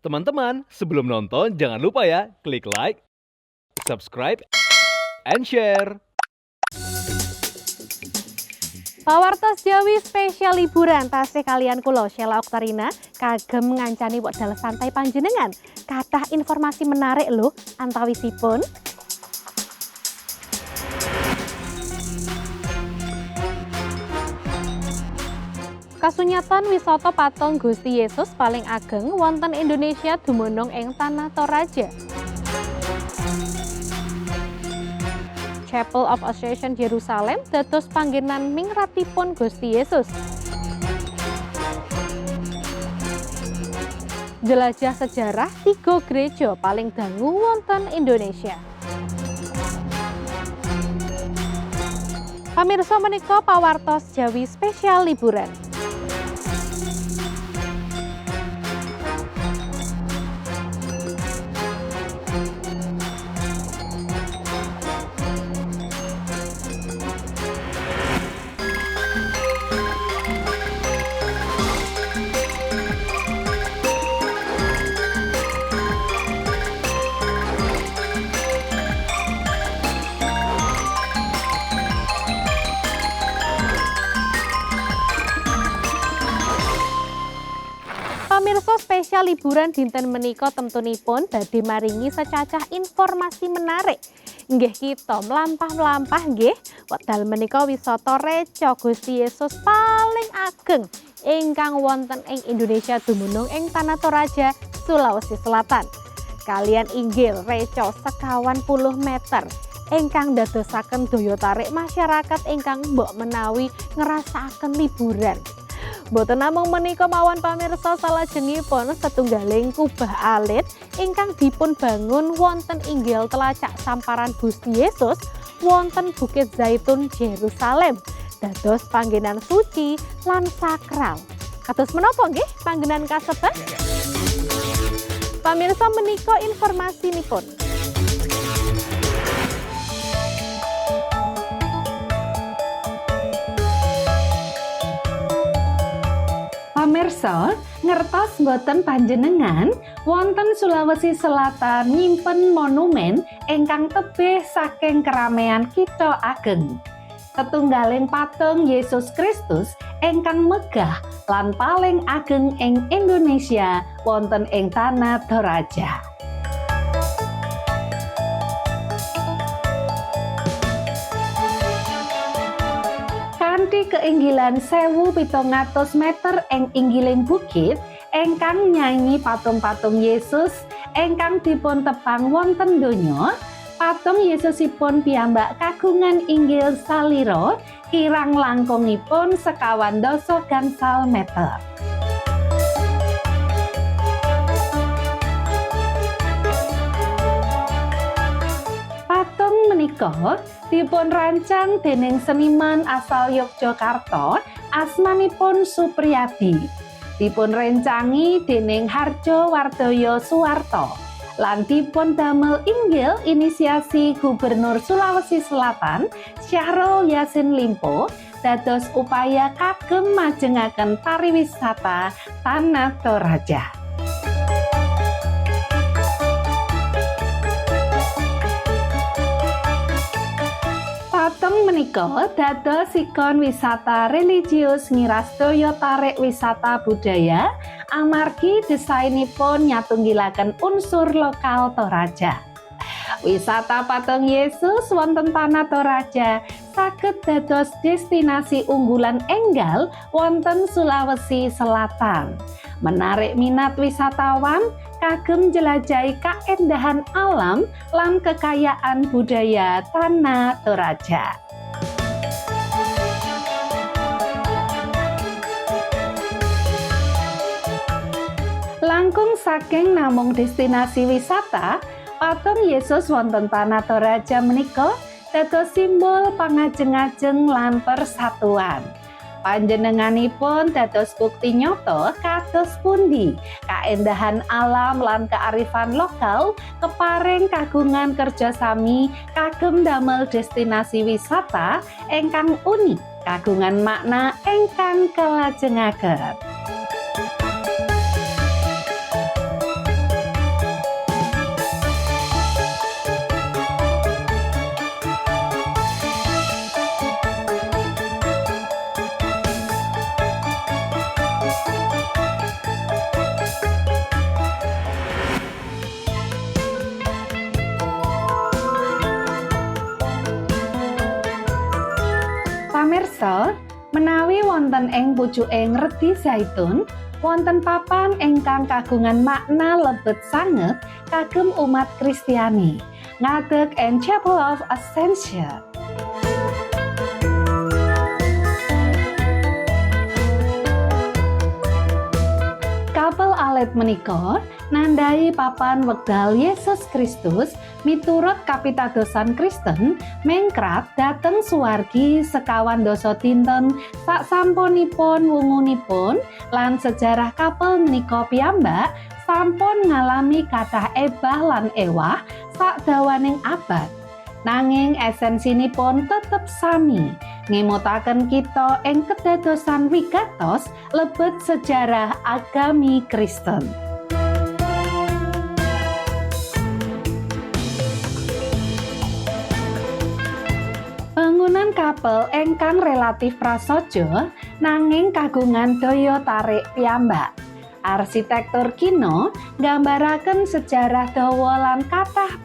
Teman-teman, sebelum nonton jangan lupa ya klik like, subscribe, and share. Pawartos Jawi spesial liburan tasih kalian kulo Sheila Oktarina kagem ngancani wekdal santai panjenengan. Kathah informasi menarik lho antawisipun Kasunyatan wisata patung Gusti Yesus paling ageng wonten Indonesia dumunung ing Tanah Toraja. Chapel of Ascension Yerusalem dados panggenan mingratipun Gusti Yesus. Jelajah sejarah tiga gereja paling dangu wonten Indonesia. Pamirsa menika pawartos Jawi spesial liburan. Spesial liburan dinten menika temtunipun badhe maringi secacah informasi menarik. Nggih kita mlampah-mlampah nggih wekdal menika wisata reca Gusti Yesus paling ageng ingkang wonten ing Indonesia dumunung ing Tanah Toraja, Sulawesi Selatan. Kalian inggil reca sekawan puluh meter ingkang dadosaken daya tarik masyarakat ingkang mbok menawi ngrasakaken liburan. Boten namung menika mawon pamirsa salajengipun setunggaling kubah alit ingkang dipun bangun wonten inggil telacak samparan Gusti Yesus wonten Bukit Zaitun Yerusalem dados panggenan suci lan sakral. Kados menapa nggih panggenan kasebat? Pamirsa menika informasinipun. Pamirsa, ngertos boten panjenengan wonten Sulawesi Selatan nyimpen monumen ingkang tebih saking keramaian kita ageng. Setunggaling patung Yesus Kristus ingkang megah lan paling ageng ing Indonesia wonten ing Tanah Toraja. Kanthi keinggilan 1700 meter ing inggiling bukit ingkang nyanyi patung-patung Yesus ingkang dipun tepang wonten donya patung Yesusipun piyambak kagungan inggil saliro kirang langkungipun sekawan doso gangsal meter menika dipun rancang dening seniman asal Yogyakarta asmanipun Supriyadi dipun rencangi dening Harjo Wardoyo Suwarto lan dipun damel inggil inisiasi Gubernur Sulawesi Selatan Syahrul Yasin Limpo dados upaya kagem majengaken pariwisata Tanah Toraja. Patung menika dados ikon wisata religius ngirastaya tarik wisata budaya amargi desainipun nyatunggilaken unsur lokal Toraja. Wisata patung Yesus wonten Tanah Toraja saged dados destinasi unggulan enggal wonten Sulawesi Selatan. Menarik minat wisatawan kagem jelajahi kaendahan alam lan kekayaan budaya Tanah Toraja. Saking namung destinasi wisata, patung Yesus wonten Tanah Toraja menika dados simbol pangajeng-ajeng lan persatuan. Panjenenganipun dados bukti nyoto kados pundi kaendahan alam lan kearifan lokal keparing kagungan kerjasami kagem damel destinasi wisata ingkang unik kagungan makna ingkang kelajengaken. Wonten ing pucuking Redi Zaitun, wonten papan ingkang kagungan makna lebet sanget kagem umat Kristiani. Ngadeg ing Chapel of Ascension. Kapel alit menika nandai papan wekdal Yesus Kristus miturut kapitadosan Kristen mengkrat dateng suwargi sekawan dosa dinten. Sak sampunipun wungunipun lan sejarah kapel menika piyambak sampun ngalami kathah ebah lan ewah sak dawaning abad. Nanging esensinipun tetep sami. Ngemutaken kita ing kedadosan wigatos lebet sejarah agami Kristen. Kapel engkang relatif prasaja nanging kagungan daya tarik piyambak. Arsitektur kino nggambaraken sejarah dawa lan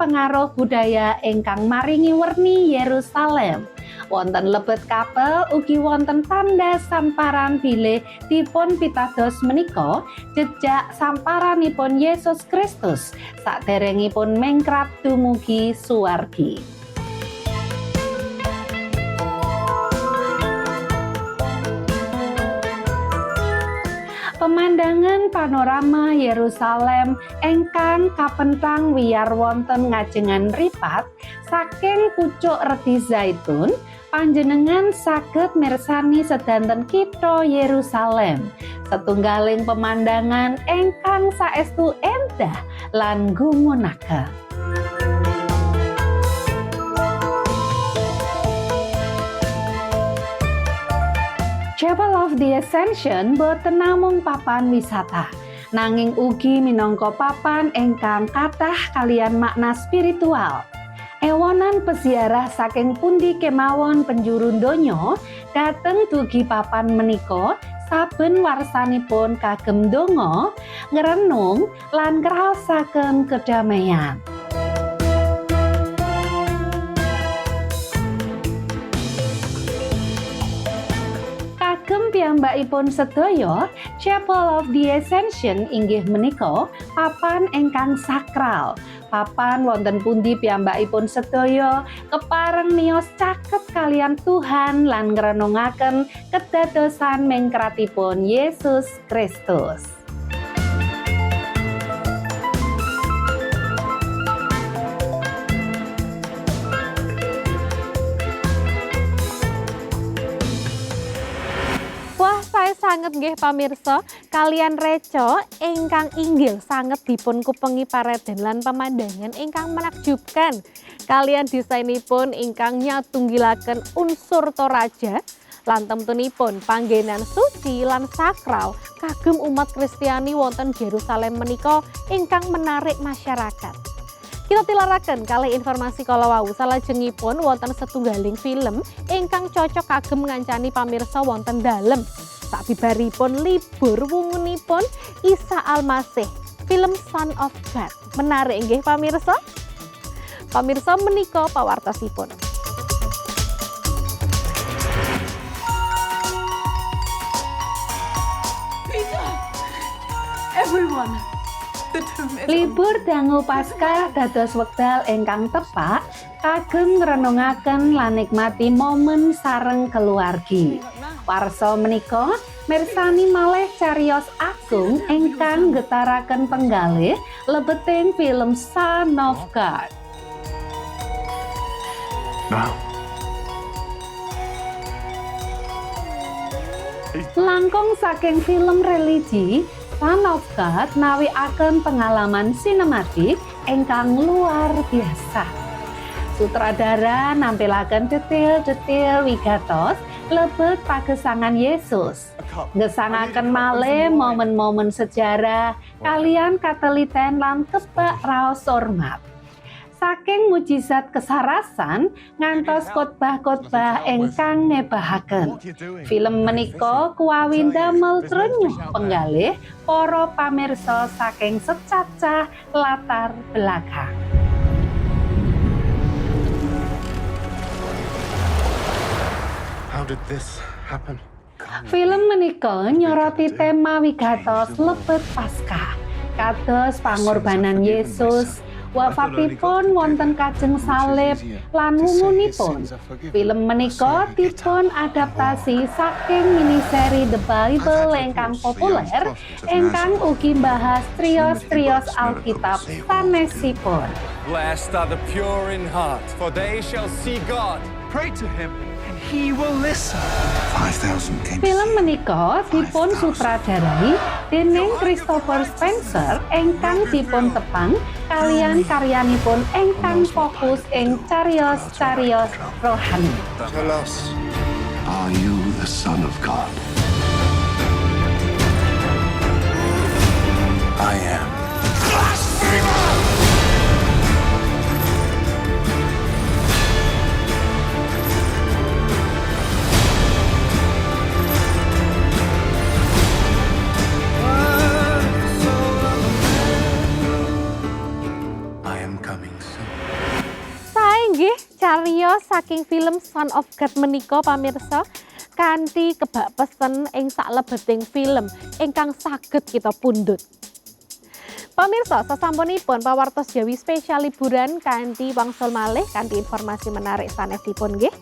pengaruh budaya ingkang maringi werni Yerusalem. Wonten lebet kapel ugi wonten tanda samparan bilih dipun pitados menika jejak samparanipun Yesus Kristus saderengipun mengkrat dumugi suwargi. Pemandangan panorama Yerusalem engkang kapentang wiyar wonten ngajengan ripat saking pucuk reti zaitun panjenengan saged mirsani sedanten kitha Yerusalem setunggaling pemandangan engkang saestu endah lan gumunaken. Chapel of the Ascension boten namung papan wisata, nanging ugi minangka papan ingkang kathah kalian makna spiritual. Ewonan peziarah saking pundi kemawon penjuru donya dateng dugi papan menika saben warsanipun kagem donga, ngrenung lan ngraosaken kedamaian. Piyambakipun sedaya Chapel of the Ascension inggih menika papan ingkang sakral. Papan wonten pundi piyambakipun sedaya kepareng nios caket kalian Tuhan lan ngrenungaken kedadosan mengkratipun Yesus Kristus. Sangat nggih pamirsa, kalian reco ingkang inggil sangat dipun kupengi pareden lan pemandangan ingkang menakjubkan. Kalian desainipun ingkang nyatunggilaken unsur Toraja lan temtunipun panggenan suci lan sakral kagem umat Kristiani wonten Yerusalem menika ingkang menarik masyarakat. Kita tilaraken kali informasi kalau wau salajengipun wonten setunggaling film ingkang cocok kagem ngancani pamirsa wonten dalem. Sabibaripun libur wungunipun Isa Almasih, film Son of God. Menarik nggih pamirsa? Pamirsa menika pawartosipun. Everyone. Libur dangu Paskah dados wekdal ingkang tepak kagem ngrenungaken lan nikmati momen sareng keluargi. Warsa menika mirsani malih cariyos agung ingkang getaraken penggalih lebeting film Son of God. Now, Langkung saking film religi Son of God nawiaken pengalaman sinematik ingkang luar biasa. Sutradara nampilaken detail-detail wigatos lebet pagesangan Yesus. Gesangaken malih momen-momen sejarah. Kalian kateliten lan kebak raos hormat. Saking mujizat kesarasan ngantos khotbah-khotbah ingkang ngebahaken. Film menika kuwawi damel trenyuh penggalih para pamirsa saking secacah latar belakang. How did this happen? Film menika nyoroti tema wigatos lebet Paskah. Kados pangorbanan Yesus, wafatipun wonten kajeng salib lan wungunipun. Film menika dipun adaptasi saking miniseri The Bible ingkang populer ingkang ugi mbahas trios-trios Alkitab sanesipun. Blessed are the pure in heart, for they shall see God. Pray to him, and he will listen. 5,000 came Film menika dipun sutradarai dening Christopher Spencer ingkang dipun tepang kalian karyanipun ingkang fokus ing cariyos-cariyos rohani. Tell us. Are you the Son of God? Am coming soon. Saking film Son of God menika pamirsa kanthi kebak pesen ing saklebeting film ingkang saged kita pundhut. Pemirsa, sasampunipun pawartos Jawi spesial liburan kanthi wangsul malih kanthi informasi menarik sanesipun nggih.